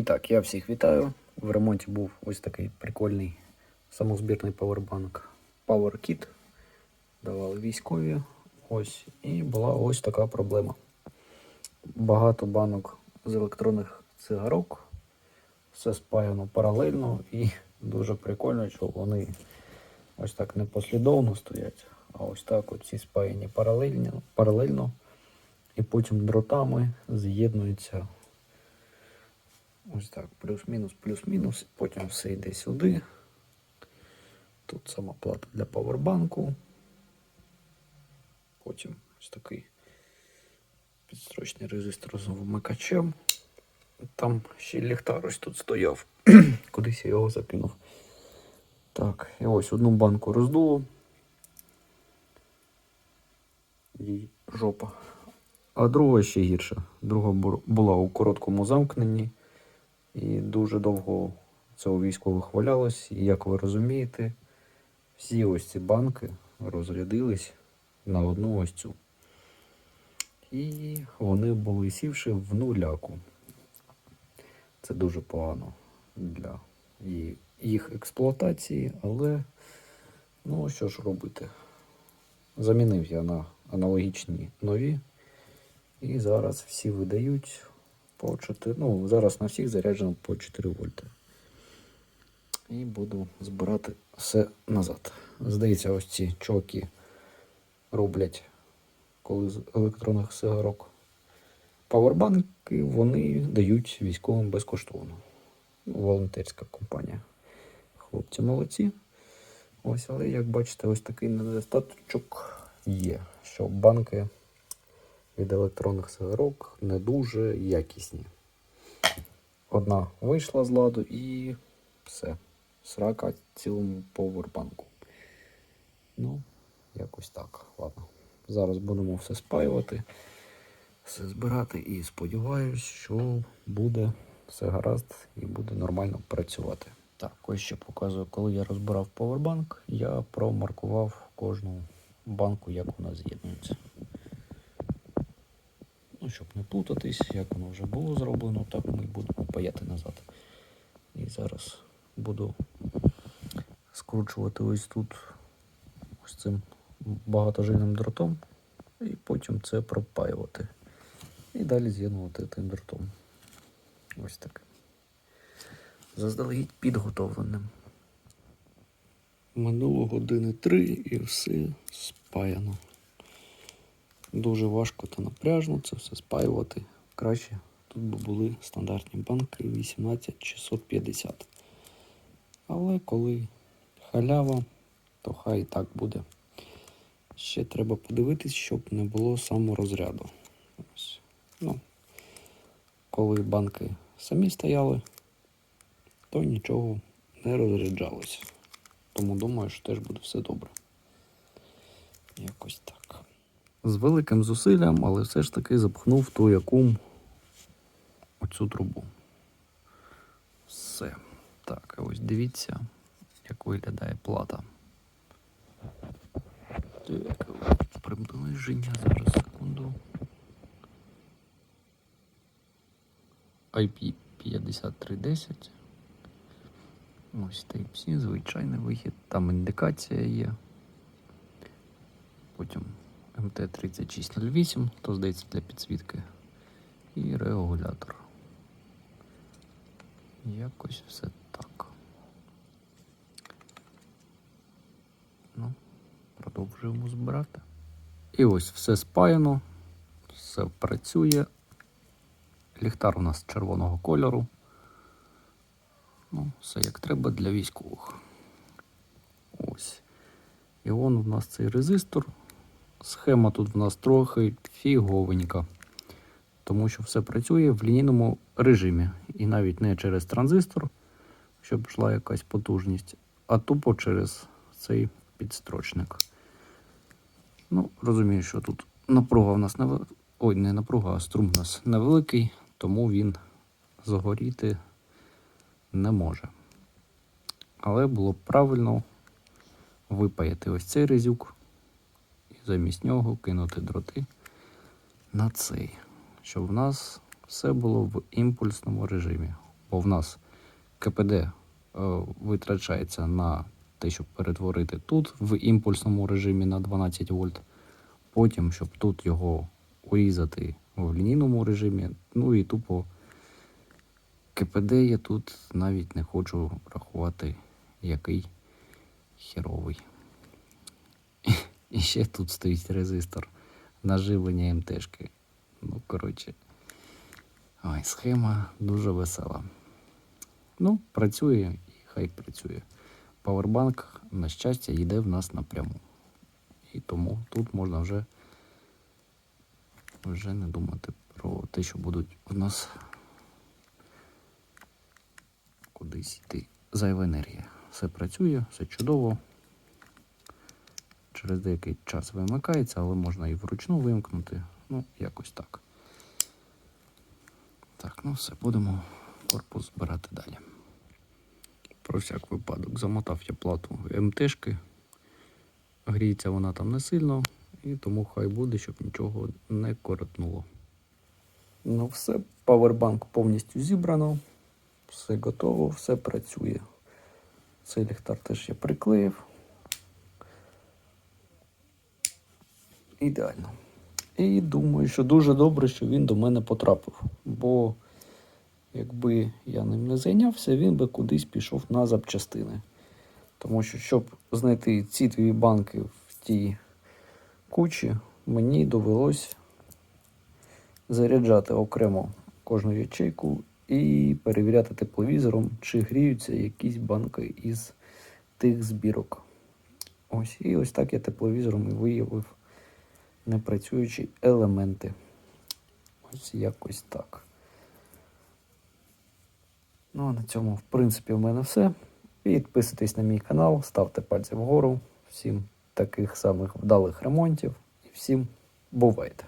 І так, я всіх вітаю. В ремонті був ось такий прикольний самозбірний павербанк PowerKit. Давали військові. Ось. І була ось така проблема. Багато банок з електронних цигарок. Все спаяно паралельно і дуже прикольно, що вони ось так не послідовно стоять, а ось так всі спаяні паралельно, паралельно і потім дротами з'єднуються Ось так, плюс-мінус, плюс-мінус. Потім все йде сюди. Тут сама плата для павербанку. Потім ось такий підстрочний резистор з вмикачем. Там ще ліхтар ось тут стояв. Кудись я його закинув. Так, і ось одну банку роздуло. І жопа. А друга ще гірша. Друга була у короткому замкненні. І дуже довго це у військових валялось. І як ви розумієте, всі ось ці банки розрядились на одну ось цю. І вони були сівши в нуляку. Це дуже погано для їх експлуатації, але ну що ж робити? Замінив я на аналогічні нові. І зараз всі видають по 4, ну, зараз на всіх заряджено по 4 вольти. І буду збирати все назад. Здається, ось ці чуваки роблять, коли з електронних сигарок павербанки вони дають військовим безкоштовно. Ну, волонтерська компанія. Хлопці молодці. Ось, але як бачите, ось такий недостаточок є, що банки від електронних сигарок не дуже якісні. Одна вийшла з ладу і все. Срака цілому повербанку. Ну, якось так. Ладно. Зараз будемо все спаювати, все збирати і сподіваюсь, що буде все гаразд і буде нормально працювати. Так, ось ще показую, коли я розбирав повербанк, я промаркував кожну банку, як вона з'єднується. Щоб не плутатись, як воно вже було зроблено, так ми будемо паяти назад. І зараз буду скручувати ось тут ось цим багатожильним дротом, і потім це пропаювати. І далі з'єднувати тим дротом. Ось так. Заздалегідь підготовленим. Минуло години три і все спаяно. Дуже важко та напряжно це все спаювати. Краще тут би були стандартні банки 18650. Але коли халява, то хай і так буде. Ще треба подивитись, щоб не було саморозряду. Ось. Ну, коли банки самі стояли, то нічого не розряджалося. Тому думаю, що теж буде все добре. Якось так. З великим зусиллям, але все ж таки запхнув ту якум оцю трубу. Все. Так, ось дивіться, як виглядає плата. Так, приближення зараз секунду. IP 5310. Ось Type-C, звичайний вихід. Там індикація є. Потім МТ-3608, то здається для підсвітки. І регулятор. Якось все так. Ну, продовжуємо збирати. І ось все спаяно, все працює. Ліхтар у нас червоного кольору. Ну, все як треба для військових. Ось. І вон у нас цей резистор. Схема тут в нас трохи фіговенька. Тому що все працює в лінійному режимі. І навіть не через транзистор, щоб йшла якась потужність, а тупо через цей підстрочник. Ну, розумію, що тут напруга в нас не Ой, не напруга, а струм у нас невеликий, тому він загоріти не може. Але було б правильно випаяти ось цей резюк замість нього кинути дроти на цей, щоб в нас все було в імпульсному режимі. бо в нас КПД е, витрачається на те, щоб перетворити тут в імпульсному режимі на 12 вольт. Потім, щоб тут його урізати в лінійному режимі. Ну і тупо КПД я тут навіть не хочу рахувати, який херовий. І ще тут стоїть резистор на живлення МТшки. Ну, коротше. Ой, схема дуже весела. Ну, працює і хай працює. Павербанк, на щастя, йде в нас напряму. І тому тут можна вже, вже не думати про те, що будуть у нас кудись йти зайва енергія. Все працює, все чудово. Через деякий час вимикається, але можна і вручну вимкнути. Ну, якось так. Так, ну все, будемо корпус збирати далі. Про всяк випадок замотав я плату МТшки. Гріється вона там не сильно, і тому хай буде, щоб нічого не коротнуло. Ну все, павербанк повністю зібрано, все готово, все працює. Цей ліхтар теж я приклеїв. Ідеально. І думаю, що дуже добре, що він до мене потрапив. Бо якби я ним не зайнявся, він би кудись пішов на запчастини. Тому що, щоб знайти ці дві банки в тій кучі, мені довелось заряджати окремо кожну ячейку і перевіряти тепловізором, чи гріються якісь банки із тих збірок. Ось, і ось так я тепловізором і виявив непрацюючі елементи. Ось якось так. Ну, а на цьому, в принципі, в мене все. Підписуйтесь на мій канал, ставте пальці вгору. Всім таких самих вдалих ремонтів і всім бувайте!